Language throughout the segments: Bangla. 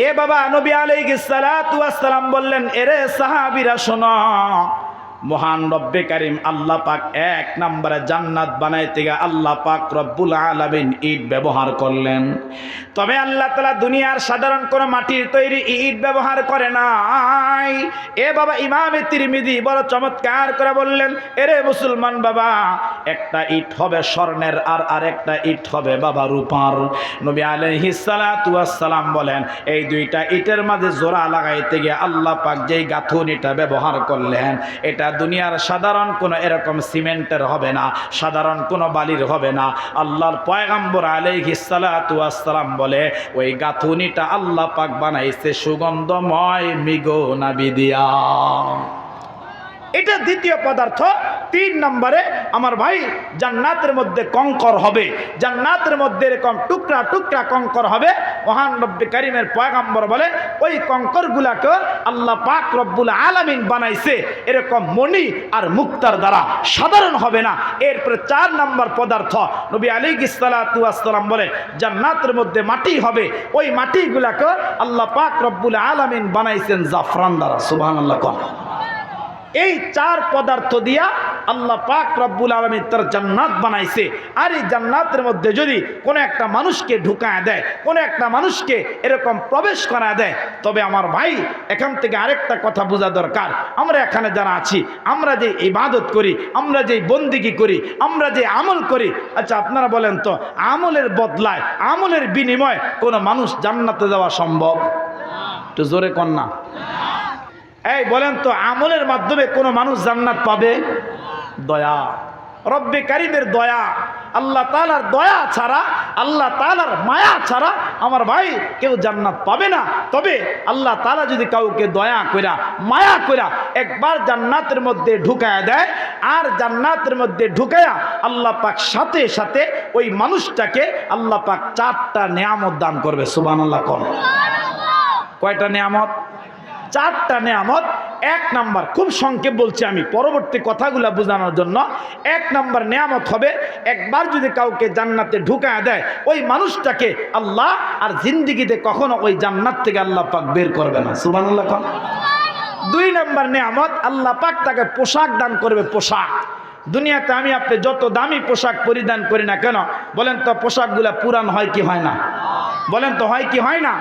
এ বাবা নবী আলাইহিস সালাতু ওয়াস সালাম বললেন এরে সাহাবীরা শোনো মহান রব্বে কারিম, আল্লাহ পাক এক নম্বরে জান্নাত বানাইতে গিয়ে আল্লাহ পাক রব্বুল আলামিন ইট ব্যবহার করলেন। তবে আল্লাহ তালা দুনিয়ার সাধারণ কোনো মাটির তৈরি ইট ব্যবহার করে নাই। এ বাবা ইমামে তিরমিদি বড় চমৎকার করে বললেন, এরে মুসলমান বাবা, একটা ইট হবে স্বর্ণের আর আরেকটা ইট হবে বাবা রূপার। নবী ওয়াস বলেন, এই দুইটা ইটের মাঝে জোড়া লাগাইতে গিয়ে আল্লাহ পাক যেই গাঁথুনিটা ব্যবহার করলেন, এটা দুনিয়ার সাধারণ কোনো এরকম সিমেন্টের হবে না, সাধারণ কোনো বালির হবে না। আল্লাহর পয়গাম্বর আলে সালাতু ওয়াস বলে, ওই গাঁথুনিটা আল্লাহ পাক বানাইছে সুগন্ধময় মিগো নাবি দিয়া এটা দ্বিতীয় পদার্থ। তিন নম্বরে আমার ভাই জান্নাতের মধ্যে কঙ্কর হবে। জান্নাতের মধ্যে এরকম টুকরা টুকরা কঙ্কর হবে। মহান রব্বি করিমের পয়গাম্বর বলে, ওই কঙ্করগুলাকে আল্লাহ পাক রব্বুল আলামিন বানাইছে। এরকম মণি আর মুক্তার দ্বারা সাধারণ হবে না। এরপরে চার নম্বর পদার্থ, নবী আলী ইসালাতাম বলে, জান্নাতের মধ্যে মাটি হবে। ওই মাটিগুলাকে আল্লাহ পাক রব্বুল আলামিন বানাইছেন জাফরান দ্বারা। আল্লাহ এই চার পদার্থ দিয়া আল্লাহ পাক রব্বুল আলমী তার জান্নাত বানাইছে। আর এই জান্নাতের মধ্যে যদি কোনো একটা মানুষকে ঢুকায় দেয়, কোনো একটা মানুষকে এরকম প্রবেশ করা দেয়, তবে আমার ভাই, এখান থেকে আরেকটা কথা বোঝা দরকার। আমরা এখানে যারা আছি, আমরা যে ইবাদত করি, আমরা যে বন্দিগি করি, আমরা যে আমল করি আচ্ছা আপনারা বলেন তো, আমলের বদলায়, আমলের বিনিময় কোনো মানুষ জান্নাতে যাওয়া সম্ভব? একটু জোরে কন্যা এই বলেন তো, আমলের মাধ্যমে কোনো মানুষ জান্নাত পাবে? দয়া। রব্বে কারিমের দয়া। আল্লাহ তালার দয়া ছাড়া আল্লাহ তালার মায়া ছাড়া আমার ভাই কেউ জান্নাত পাবে না। তবে আল্লাহ তালা যদি কাউকে দয়া কইরা মায়া কইরা একবার জান্নাতের মধ্যে ঢুকায়া দেয় আর জান্নাতের মধ্যে ঢুকায়া আল্লাহ পাক সাথে সাথে ওই মানুষটাকে আল্লাহ পাক চারটা নিয়ামত দান করবে সুবান আল্লাহ কন কয়টা নিয়ামত? চারটা নেয়ামত। এক নাম্বার, খুব সংক্ষেপ বলছি আমি, পরবর্তী কথাগুলো বোঝানোর জন্য। এক নাম্বার নেয়ামত হবে, একবার যদি কাউকে জান্নাতে ঢুকায় দেয়, ওই মানুষটাকে আল্লাহ আর জিন্দিগিতে কখনো ওই জান্নাত থেকে আল্লাহ পাক বের করবে না। সুবান আল্লাহ দুই নাম্বার নেয়ামত, আল্লাহ পাক তাকে পোশাক দান করবে, পোশাক। দুনিয়াতে আমি আপনি যত দামি পোশাক পরিধান করি না কেন, বলেন তো পোশাকগুলা পুরান হয় কি হয় না? বলেন তো হয় কি হয় না?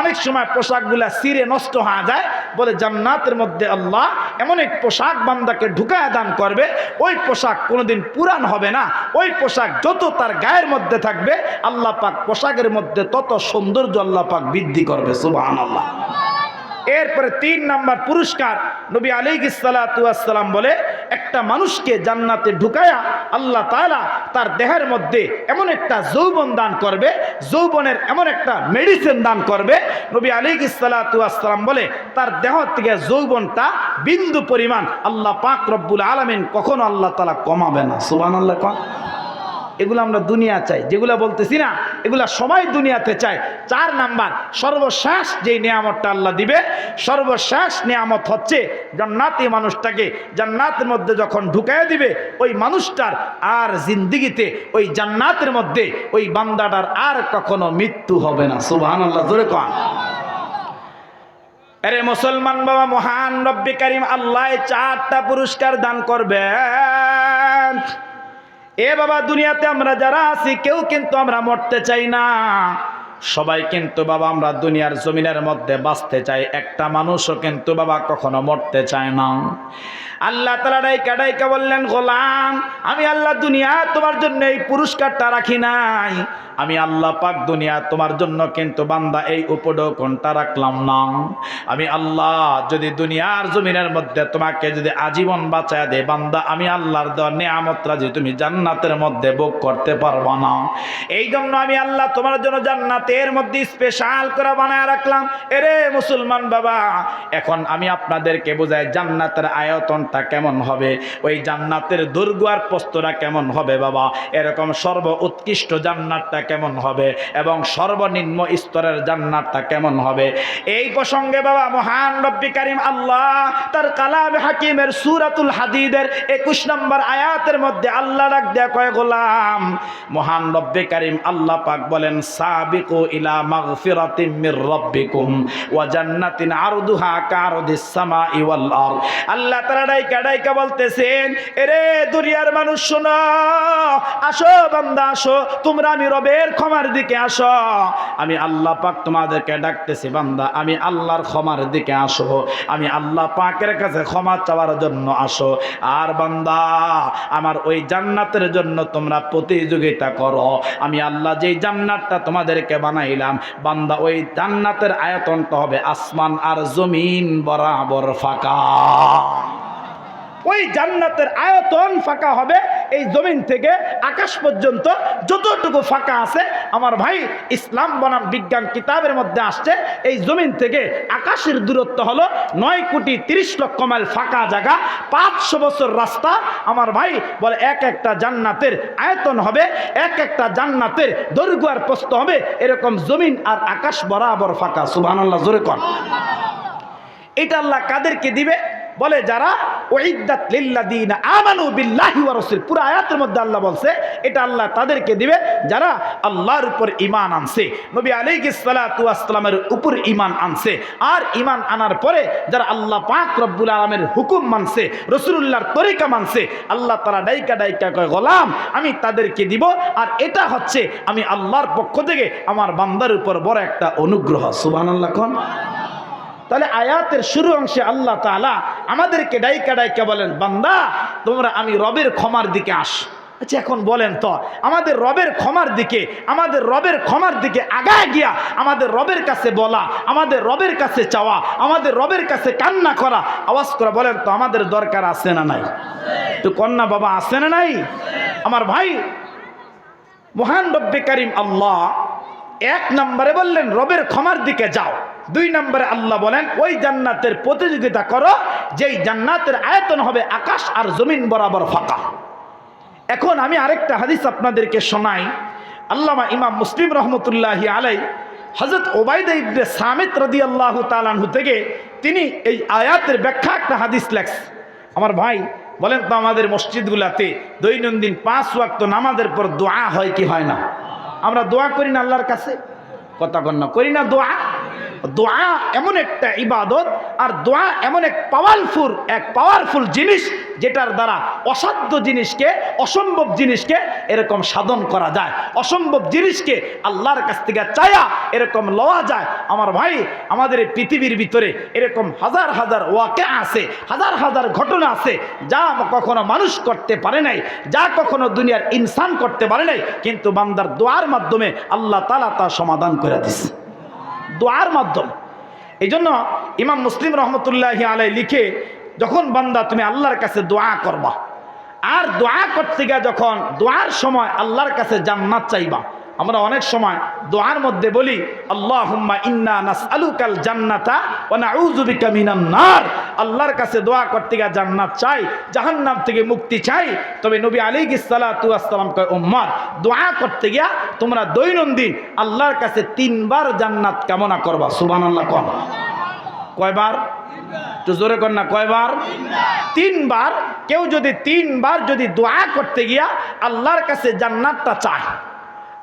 অনেক সময় পোশাকগুলা সিরে নষ্ট হয়ে যায় বলে জান্নাতের মধ্যে আল্লাহ এমন এক পোশাক বান্দাকে ঢুকায় দান করবে, ওই পোশাক কোনোদিন পুরান হবে না। ওই পোশাক যত তার গায়ের মধ্যে থাকবে, আল্লাহ পাক পোশাকের মধ্যে তত সৌন্দর্য আল্লাহ পাক বৃদ্ধি করবে সুবাহ আল্লাহ এরপরে তিন নাম্বার পুরস্কার নবী আলী সালাম বলে একটা মানুষকে জান্নাতে ঢুকায়া আল্লাহ তালা তার দেহের মধ্যে এমন একটা যৌবন দান করবে, যৌবনের এমন একটা মেডিসিন দান করবে। নবী আলী ইসালাতাম বলে, তার দেহ থেকে যৌবনটা বিন্দু পরিমাণ আল্লাহ পাক রব্বুল আলমিন কখনো আল্লাহ তালা কমাবে না। সুবান আল্লাহ এগুলো আমরা দুনিয়া চাই। যেগুলো বলতেছি না, এগুলা সবাই দুনিয়াতে চায়। চার নাম্বার, সর্বশেষ যেই নিয়ামতটা আল্লাহ দিবে, সর্বশেষ নিয়ামত হচ্ছে জান্নাতি মানুষটাকে জান্নাতের মধ্যে যখন ঢুকাই দিবে, ওই মানুষটার আর জিন্দিগিতে, ওই জান্নাতের মধ্যে ওই বান্দাটার আর কখনো মৃত্যু হবে না। সুবহান আল্লাহ জোরে কন। আরে মুসলমান বাবা, মহান রব্বি করিম, আল্লাহ চারটা পুরস্কার দান করবেন। এ বাবা, দুনিয়াতে আমরা যারা আছি, কেউ কিন্তু আমরা মরতে চাই না। সবাই কিন্তু বাবা, আমরা দুনিয়ার জমিনের মধ্যে বাঁচতে চাই। একটা মানুষও কিন্তু বাবা কখনো মরতে চায় না। আল্লাহ তালা ডাইকা ডাইকা বললেন, গোলাম, আমি আল্লাহ দুনিয়া তোমার জন্য এই পুরস্কারটা রাখি নাই। আমি আল্লাহ পাক দুনিয়া তোমার জন্য কিন্তু বান্দা এই উপডকনটা রাখলাম না। আমি আল্লাহ যদি দুনিয়ার জমিনের মধ্যে তোমাকে যদি আজীবন বাঁচায় দে বান্দা, আমি আল্লাহর দেওয়া নিয়ামতরা যে তুমি জান্নাতের মধ্যে ভোগ করতে পারব না। এই জন্য আমি আল্লাহ তোমার জন্য জান্নাতের মধ্যে স্পেশাল করে বানায় রাখলাম। এরে মুসলমান বাবা, এখন আমি আপনাদেরকে বোঝাই, জান্নাতের আয়তনটা কেমন হবে? ওই জান্নাতের দুর্গ আর প্রস্তরা কেমন হবে বাবা? এরকম সর্ব উৎকৃষ্ট জান্নাতটা কেমন হবে? এবং সর্বনিম্ন স্তরের জান্নাতটা কেমন হবে? এই প্রসঙ্গে বাবা মহান রব্বি কারিম আল্লাহ তার কালাম হাকিমের সুরাতুল হাদিদের একুশ নম্বর আয়াতের মধ্যে আল্লাহ ডাক দেয়া কয়, গোলাম। মহান রব্বি কারিম আল্লাহ পাক বলেন, সাবিকু ইলা মাগফিরাতিম মির রব্বিকুম ওয়া জান্নাতিন আরদুহা কারদিস সামাই ওয়াল আরদ। আল্লাহ তাআলা ডাইকা ডাইকা বলতেছেন, এরে দুনিয়ার মানুষ শোনো, আসো বান্দা, আসো, তোমরা আমি রবের ক্ষমার দিকে আসো। আমি আল্লাহ পাক তোমাদেরকে ডাকতেছি, বান্দা, আমি আল্লাহর ক্ষমার দিকে আসো, আমি আল্লাহ পাকের কাছে ক্ষমা চাওয়ার জন্য আসো। আর বান্দা, আমার ওই জান্নাতের জন্য তোমরা প্রতিযোগিতা করো। আমি আল্লাহ যেই জান্নাতটা তোমাদেরকে বানাইলাম, বান্দা, ওই জান্নাতের আয়তনটা হবে আসমান আর জমিন বরাবর ফাঁকা। ওই জান্নাতের আয়তন ফাঁকা হবে, এই জমিন থেকে আকাশ পর্যন্ত যতটুকু ফাঁকা আছে, আমার ভাই ইসলাম বনাম বিজ্ঞান কিতাবের মধ্যে আসছে, এই জমিন থেকে আকাশের দূরত্ব হলো নয় কোটি তিরিশ লক্ষ মাইল ফাঁকা জায়গা, পাঁচশো বছর রাস্তা। আমার ভাই বলে, এক একটা জান্নাতের আয়তন হবে, এক একটা জান্নাতের দৈর্ঘ্য আর প্রস্ত হবে, এরকম জমিন আর আকাশ বরাবর ফাঁকা। সুবহানাল্লাহ, জোরে কর এটা আল্লাহ কাদেরকে দিবে? বলে যারা ওইদাত লিল্লাদিন আমানু বিল্লাহি ওয়া রাসূল পুরো আয়াতের মধ্যে আল্লাহ বলছে, এটা আল্লাহ তাদেরকে দিবে যারা আল্লাহর উপর ঈমান আনছে। নবী আলাইহিস সালাতু উপর ঈমান আনছে। আর ঈমান আনার পরে যারা আল্লাহ পাক রব্বুল আলামিনের হুকুম মানছে, রাসূলুল্লাহর তরিকা মানছে, আল্লাহ তাআলা ডাইকা ডাইকা কয়, গোলাম, আমি তাদেরকে দিব। আর এটা হচ্ছে, আমি আল্লাহর পক্ষ থেকে আমার বান্দার উপর বড় একটা অনুগ্রহ। সুবহানাল্লাহ, কোন? তাহলে আয়াতের শুরু অংশে আল্লাহ তাআলা আমাদেরকে ডাইকা ডাইকা বলেন, বান্দা, তোমরা আমি রবের ক্ষমার দিকে আস। আচ্ছা এখন বলেন তো, আমাদের রবের ক্ষমার দিকে, আমাদের রবের ক্ষমার দিকে আগায় গিয়া আমাদের রবের কাছে বলা, আমাদের রবের কাছে চাওয়া, আমাদের রবের কাছে কান্না করা, আওয়াজ করা বলেন তো, আমাদের দরকার আছে না নাই? তো কন্যা বাবা আছে না নাই? আমার ভাই, মহান রব্বে করিম আল্লাহ এক নম্বরে বললেন, রবের ক্ষমার দিকে যাও। দুই নম্বরে আল্লাহ বলেন, ওই জান্নাতের প্রতিযোগিতা করো, যেই জান্নাতের আয়তন হবে আকাশ আর জমিন বরাবর ফাঁকা। এখন আমি আরেকটা হাদিস আপনাদেরকে শোনাই। আল্লামা ইমাম মুসলিম রহমতুল্লাহি আলাই হজরত ওবায়দা ইবনে সামিত রদি আল্লাহ তালানহু থেকে তিনি এই আয়াতের ব্যাখ্যা একটা হাদিস লেখছে আমার ভাই বলেন তো, আমাদের মসজিদগুলাতে দৈনন্দিন পাঁচ ওয়াক্ত নামাজের পর দোয়া হয় কি হয় না? আমরা দোয়া করি না আল্লাহর কাছে? কথা কন না, করি না দোয়া। দোয়া এমন একটা ইবাদত আর দোয়া এমন এক পাওয়ারফুল এক পাওয়ারফুল জিনিস যেটার দ্বারা অসাধ্য জিনিসকে, অসম্ভব জিনিসকে এরকম সাধন করা যায়। অসম্ভব জিনিসকে আল্লাহর কাছ থেকে চায়া এরকম লওয়া যায়। আমার ভাই, আমাদের এই পৃথিবীর ভিতরে এরকম হাজার হাজার ওয়াকে আছে, হাজার হাজার ঘটনা আছে, যা কখনো মানুষ করতে পারে নাই, যা কখনো দুনিয়ার ইনসান করতে পারে নাই, কিন্তু বান্দার দোয়ার মাধ্যমে আল্লাহ তালা তা সমাধান করে দিছে। দোয়ার মাধ্যমে। এই জন্য ইমাম মুসলিম রহমতুল্লাহ আলাই লিখে, যখন বান্দা তুমি আল্লাহর কাছে দোয়া করবা, আর দোয়া করতে গিয়ে যখন দোয়ার সময় আল্লাহর কাছে জান্নাত চাইবা আমরা অনেক সময় দোয়ার মধ্যে বলি আল্লাহ ইন্না নাস জান্নাতা ও আল্লাহর কাছে দোয়া করতে গিয়ে জান্নাত চাই, জাহান্নাম থেকে মুক্তি চাই। তবে নবী আলী সালাম কয়, উম্মার, দোয়া করতে গিয়া তোমরা দৈনন্দিন আল্লাহর কাছে তিনবার জান্নাত কামনা করবা। সুবান আল্লাহ কম কয়বার? তো জোরে কর না, কয়বার? তিনবার। কেউ যদি তিনবার যদি দোয়া করতে গিয়া আল্লাহর কাছে জান্নাতটা চায়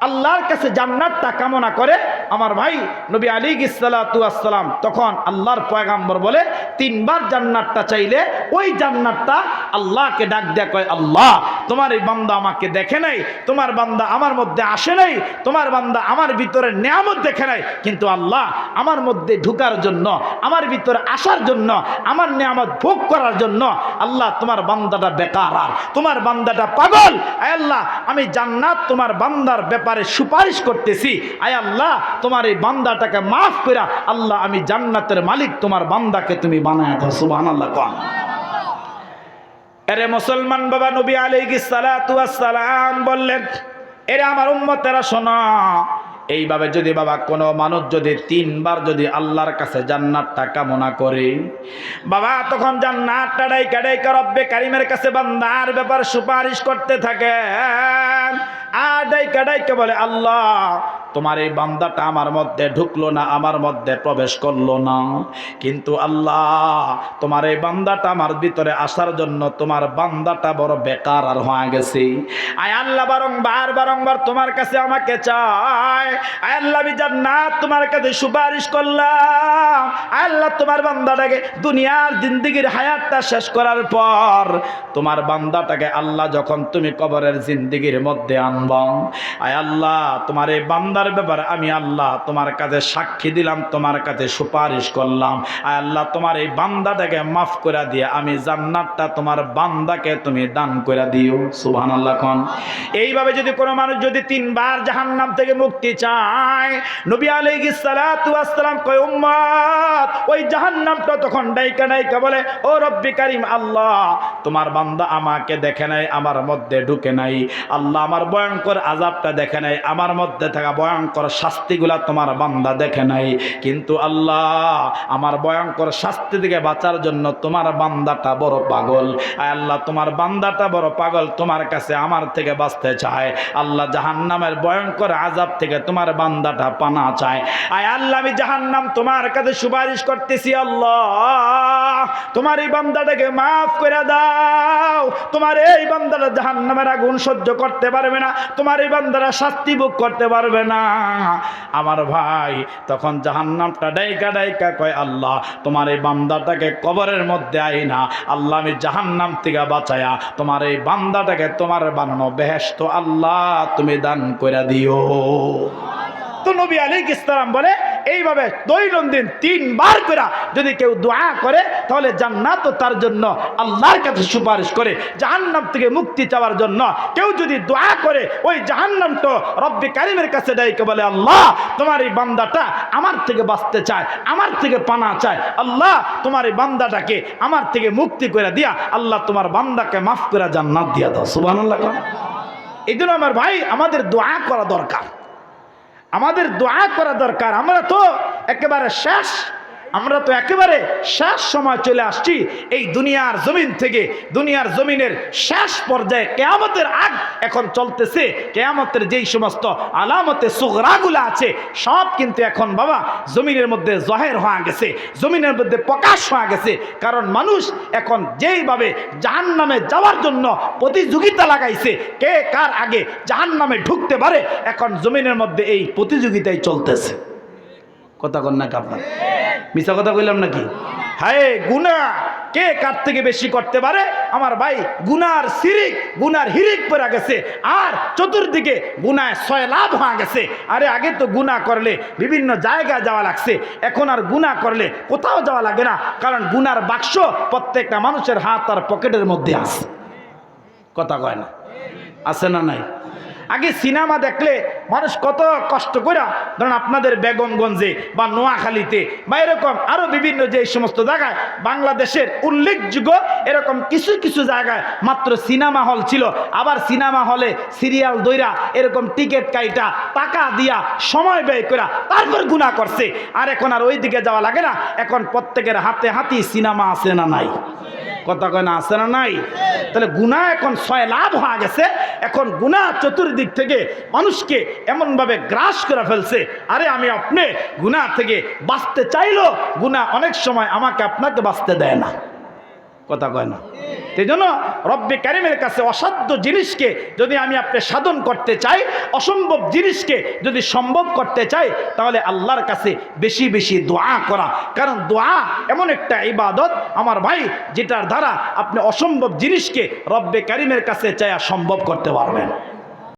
আল্লাহর কাছে জান্নাতটা কামনা করে আমার ভাই নবী আলী গিসালাম তখন আল্লাহর পয়গাম্বর বলে, তিনবার জান্নাতটা চাইলে ওই জান্নাতটা আল্লাহকে ডাক দেয়া কয়, আল্লাহ তোমার এই বান্দা আমাকে দেখে নাই, তোমার বান্দা আমার মধ্যে আসে নাই, তোমার বান্দা আমার ভিতরে নিয়ামত দেখে নাই, কিন্তু আল্লাহ আমার মধ্যে ঢুকার জন্য, আমার ভিতরে আসার জন্য, আমার নিয়ামত ভোগ করার জন্য আল্লাহ তোমার বান্দাটা বেকার আর। তোমার বান্দাটা পাগল। আয় আল্লাহ, আমি জান্নাত তোমার বান্দার ব্যাপারে সুপারিশ করতেছি। আয় আল্লাহ, তোমার এই বান্দাটাকে মাফ করে আল্লাহ আমি জান্নাতের মালিক, তোমার বান্দাকে তুমি বানায় দাও আল্লাহ কম এরে মুসলমান বাবা নবী ওয়াস সালাম বললেন, এরে আমার উম্মতেরা শোনো, এইভাবে যদি বাবা কোনো মানুষ যদি তিনবার যদি আল্লাহর কাছে জান্নাতটা কামনা করে, বাবা তখন জান্নাতটা ডাইকা ডাইকা রব্বে কারিমের কাছে বান্দার ব্যাপার সুপারিশ করতে থাকে। আর ডাইকা ডাইকা বলে, আল্লাহ তোমার এই বান্দাটা আমার মধ্যে ঢুকলো না, আমার মধ্যে প্রবেশ করল না। কিন্তু আল্লাহ, তোমার এই বান্দাটা আমার ভিতরে আসার জন্য তোমার বান্দাটা বড় বেকার আর হয়ে গেছে। আয় আল্লাহ, বারংবার বারংবার তোমার কাছে আমাকে চায়। আয় আল্লাহ জান্নাত তোমার কাছে সুপারিশ করলাম। আয় আল্লাহ, তোমার বান্দাটাকে দুনিয়ার জিন্দিগির হায়াতটা শেষ করার পর তোমার বান্দাটাকে আল্লাহ যখন তুমি কবরের জিন্দিগির মধ্যে আনবা। আয় আল্লাহ, তোমার এই বান্দার ব্যাপারে আমি আল্লাহ তোমার কাছে সাক্ষী দিলাম, তোমার কাছে সুপারিশ করলাম। আয় আল্লাহ, তোমার এই বান্দাটাকে মাফ করে দিয়ে আমি জান্নাতটা তোমার বান্দাকে তুমি দান করে দিও। সুবহান আল্লাহ খন এইভাবে যদি কোনো মানুষ যদি তিনবার জাহান্নাম থেকে মুক্তি চায়, নবী আলাইহিস সালাতু কয়, উম্মত! ওই জাহান্নামটা তখন ডাইকা ডাইকা বলে, ও রব্বি কারিম, আল্লাহ, তোমার বান্দা আমাকে দেখে নাই, আমার মধ্যে ঢুকে নাই। আল্লাহ, আমার ভয়ঙ্কর আজাবটা দেখে নাই, আমার মধ্যে থাকা ভয়ঙ্কর শাস্তিগুলা তোমার বান্দা দেখে নাই। কিন্তু আল্লাহ, আমার ভয়ঙ্কর শাস্তি থেকে বাঁচার জন্য তোমার বান্দাটা বড় পাগল। আল্লাহ, তোমার বান্দাটা বড় পাগল তোমার কাছে আমার থেকে বাঁচতে চায়। আল্লাহ জাহান্নামের ভয়ঙ্কর আজাব থেকে তোমার বান্দাটা পানা চায়। আয় আল্লাহ, আমি জাহান্নাম তোমার কাছে সুপারিশ করতেছি, আল্লাহ। তোমার এই বান্দাটাকে মাফ করে দাও। তোমার এই বান্দাটা জাহান্নামের আগুন সহ্য করতে পারবে না। তোমার এই বান্দারা শাস্তি ভোগ করতে পারবে না। আমার ভাই তখন জাহান্নামটা ডাইকা ডাইকা কয়, আল্লাহ, তোমার এই বান্দাটাকে কবরের মধ্যে আই না। আল্লাহ, আমি জাহান্নাম থেকে বাঁচায়া তোমার এই বান্দাটাকে তোমার বানানো বেহেস্ত আল্লাহ তুমি দান করে দিও। তো নবী আলী ইসলাম বলে এইভাবে দৈনন্দিন তিনবার করে যদি কেউ দোয়া করে, তাহলে জান্নাত তার জন্য আল্লাহর কাছে সুপারিশ করে, জাহান্নাম থেকে মুক্তি চাওয়ার জন্য। কেউ যদি দোয়া করে, ওই জাহান্নাম তো রব্বি কারিমের কাছে ডাইকে বলে, আল্লাহ, তোমার এই বান্দাটা আমার থেকে বাঁচতে চায়, আমার থেকে পানা চায়। আল্লাহ, তোমার এই বান্দাটাকে আমার থেকে মুক্তি করে দিয়া, আল্লাহ, তোমার বান্দাকে মাফ করে জান্নাত দিয়া দাও। সুবাহ এই জন্য আমার ভাই, আমাদের দোয়া করা দরকার। আমাদের দোয়া করা দরকার। আমরা তো একেবারে শেষ। আমরা তো একেবারে শেষ সময় চলে আসছি। এই দুনিয়ার জমিন থেকে, দুনিয়ার জমিনের শেষ পর্যায়ে কেয়ামতের আগ এখন চলতেছে। কেয়ামতের যেই সমস্ত আলামতে সুগরাগুলো আছে, সব কিন্তু এখন বাবা জমিনের মধ্যে জহের হওয়া গেছে, জমিনের মধ্যে প্রকাশ হওয়া গেছে। কারণ মানুষ এখন যেইভাবে জাহান নামে যাওয়ার জন্য প্রতিযোগিতা লাগাইছে, কে কার আগে জাহান নামে ঢুকতে পারে, এখন জমিনের মধ্যে এই প্রতিযোগিতাই চলতেছে। কথা কন না আপনার মিশা কথা কইলাম নাকি? হায় গুনা কে কার থেকে বেশি করতে পারে? আমার ভাই গুনার সিরিক গুনার হিরিক পড়া গেছে। আর চতুর্দিকে গুনায় ছয় লাভ হয়ে গেছে। আরে আগে তো গুনাহ করলে বিভিন্ন জায়গায় যাওয়া লাগছে। এখন আর গুনাহ করলে কোথাও যাওয়া লাগে না। কারণ গুনার বাক্স প্রত্যেকটা মানুষের হাত আর পকেটের মধ্যে আছে। কথা কয় না? আছে না নাই? আগে সিনেমা দেখলে মানুষ কত কষ্ট করে ধরুন আপনাদের বেগমগঞ্জে বা নোয়াখালীতে বা এরকম আরও বিভিন্ন যে সমস্ত জায়গায় বাংলাদেশের উল্লেখযোগ্য এরকম কিছু কিছু জায়গায় মাত্র সিনেমা হল ছিল। আবার সিনেমা হলে সিরিয়াল দইরা এরকম টিকিট কাইটা টাকা দিয়া সময় ব্যয় করা তারপর গুণা করছে। আর এখন আর ওই দিকে যাওয়া লাগে না। এখন প্রত্যেকের হাতে হাতি সিনেমা আছে না নাই? কথা কয় না, আছে না নাই? তাহলে গুণা এখন ছয় লাভ হয়ে গেছে। এখন গুণা চতুর্দিক থেকে মানুষকে এমনভাবে গ্রাস করে ফেলছে। আরে আমি আপনি গুণা থেকে বাঁচতে চাইলো গুণা অনেক সময় আমাকে আপনাকে বাঁচতে দেয় না। কথা কয় না। সেই জন্য রব্বে ক্যারিমের কাছে অসাধ্য জিনিসকে যদি আমি আপনি সাধন করতে চাই, অসম্ভব জিনিসকে যদি সম্ভব করতে চাই, তাহলে আল্লাহর কাছে বেশি বেশি দোয়া করা। কারণ দোয়া এমন একটা ইবাদত আমার ভাই, যেটার দ্বারা আপনি অসম্ভব জিনিসকে রব্বে ক্যারিমের কাছে চাইয়া সম্ভব করতে পারবেন।